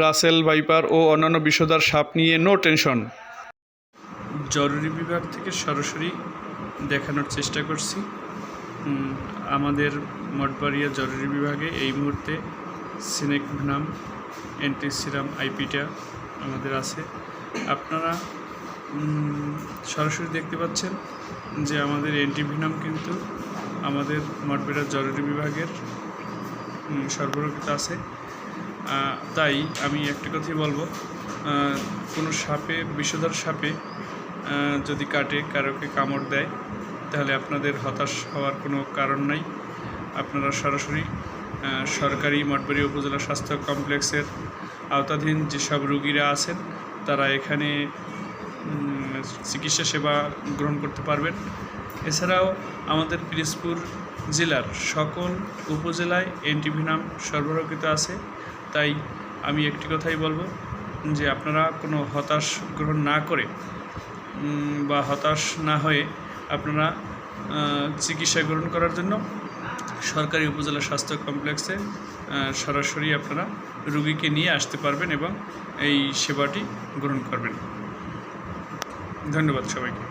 Rasel, viper ও অন্যান্য বিষধর সাপ নিয়ে নো টেনশন। জরুরি বিভাগ থেকে সরাসরি দেখানোর চেষ্টা করছি। আমাদের মঠবাড়িয়া জরুরি বিভাগে এই মুহূর্তে সিনেক ভেনাম অ্যান্টিসিরাম আইপিটা আমাদের আছে। আপনারা সরাসরি দেখতে পাচ্ছেন যে আমাদের অ্যান্টিভিনাম কিন্তু আমাদের মঠবাড়িয়া জরুরি বিভাগের সরবরাহিত আছে। তাই আমি একটা কথাই বলব কোনো সাপে, বিষধর সাপে যদি কাটে, কারোকে কামড় দেয়, তাহলে আপনাদের হতাশ হওয়ার কোনো কারণ নাই। আপনারা সরাসরি সরকারি মঠবাড়ি উপজেলা স্বাস্থ্য কমপ্লেক্সের আওতাধীন যেসব রুগীরা আছেন, তারা এখানে চিকিৎসা সেবা গ্রহণ করতে পারবেন। এছাড়াও আমাদের পিরিজপুর জেলার সকল উপজেলায় অ্যান্টিভিনাম সরবরাহকৃত আছে। তাই আমি একটি কথাই বলব যে আপনারা কোনো হতাশ গ্রহণ না করে বা হতাশ না হয়ে আপনারা চিকিৎসা গ্রহণ করার জন্য সরকারি উপজেলা স্বাস্থ্য কমপ্লেক্সে সরাসরি আপনারা রুগীকে নিয়ে আসতে পারবেন এবং এই সেবাটি গ্রহণ করবেন। ধন্যবাদ সবাইকে।